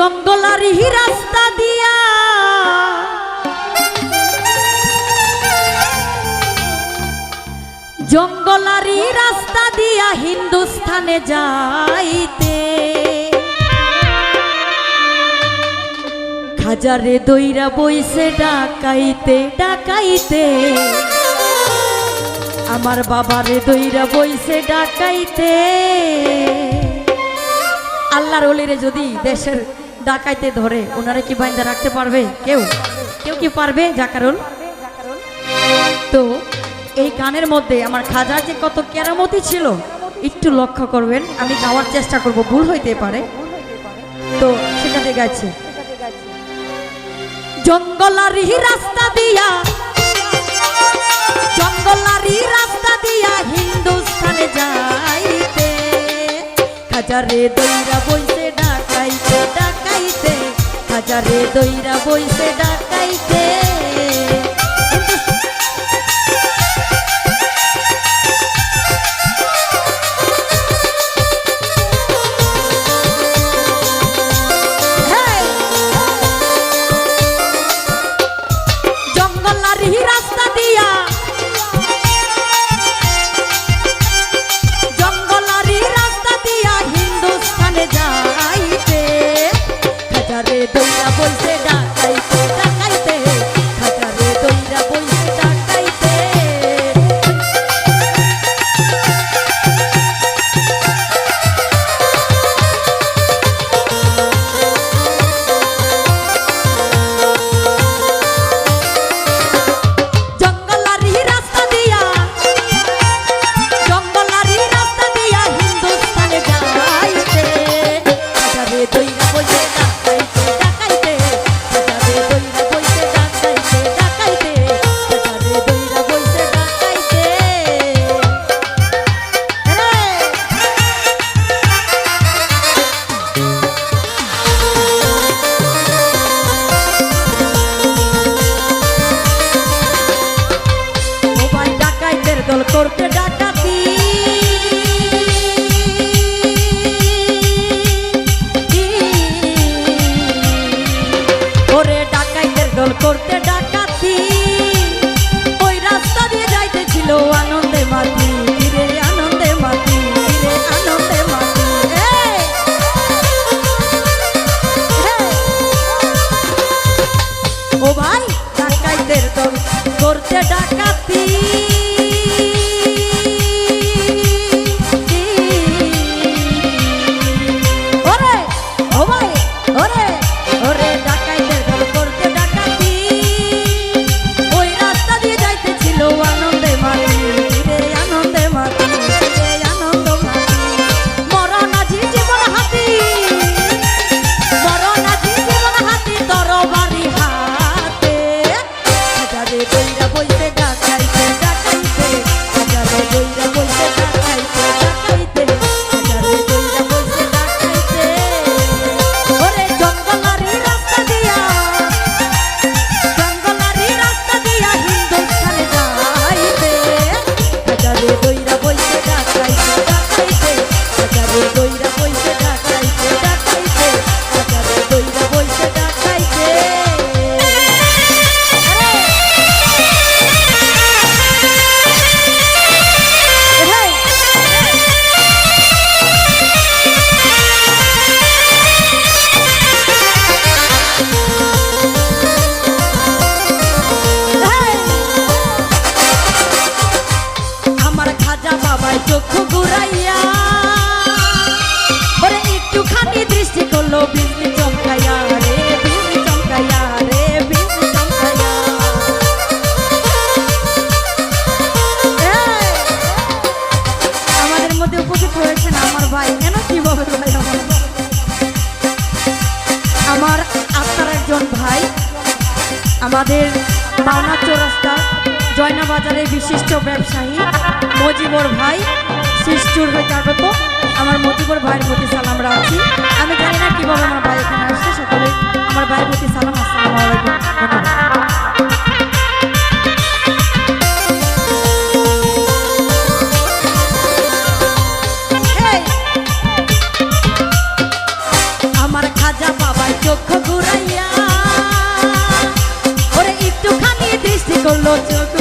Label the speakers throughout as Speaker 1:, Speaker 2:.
Speaker 1: জঙ্গলারি রাস্তা দিয়া। জঙ্গলারি রাস্তা দিয়া হিন্দুস্থানে যাইতে। খাজারে দইরা বইছে ডাকাইতে ডাকাইতে। আমার বাবারে দইরা বইছে ডাকাইতে। আল্লাহর ওলিরে যদি দেশের ডাকাইতে ধরে, ওনারা কি বাইন্দা রাখতে পারবে? কেউ? কেউ কি পারবে, জাকারুল? তো এই গানের মধ্যে আমার খাজার যে কত কেরামতি ছিল, একটু লক্ষ্য করবেন, আমি গাওয়ার চেষ্টা করব, ভুল হইতে পারে। তো সেটাতে গাইছে। জঙ্গলারি রাস্তা দিয়া, জঙ্গলারি রাস্তা দিয়া হিন্দুস্থানে যাইতে হাজারে দইরা বইছে ডাকাইতে ডাকাইতে। হাজারে দইরা বইছে ডাকাইতে। ঘুরাইয়া ওরে করল, বিজলি চমকাইয়া রে চমকাইয়া চমকাইয়া আমাদের মধ্যে উপস্থিত হয়েছেন আমার ভাই। কেন কীভাবে ভাই আমার আমার একজন ভাই, আমাদের মাওনা চৌরাস্তা, জয়না বাজারের বিশিষ্ট ব্যবসায়ী, মজিবর ভাই। সৃষ্টির হয়ে তার তো আমার মতিপুর ভাইয়ের প্রতি সালাম রাখছি। আমি জানি না কীভাবে আমার ভাই এখানে আসছে, সকলে আমার ভাইয়ের প্রতি সালাম, আসসালাম আলাইকুম চোখ ঘুরাইয়া, ওরে একটুখানি দৃষ্টি করল চোখ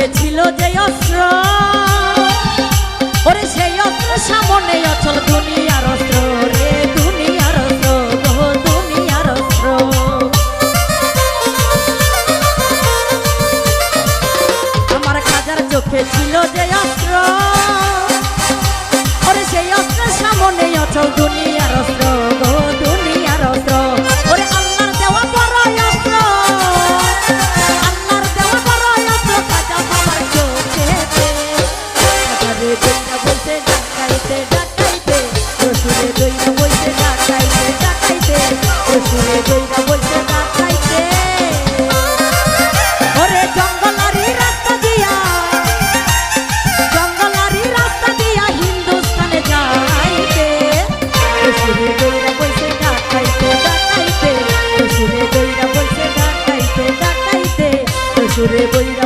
Speaker 1: হাতে ছিল যে অস্ত্র। ওরে সেই অস্ত্র সামনে অচল দুনিয়ার অস্ত্র। রে দুনিয়ার ছিল যে অস্ত্র। ওরে সেই অস্ত্র সামনে অচল দুনিয়ার অস্ত্র সুরে বই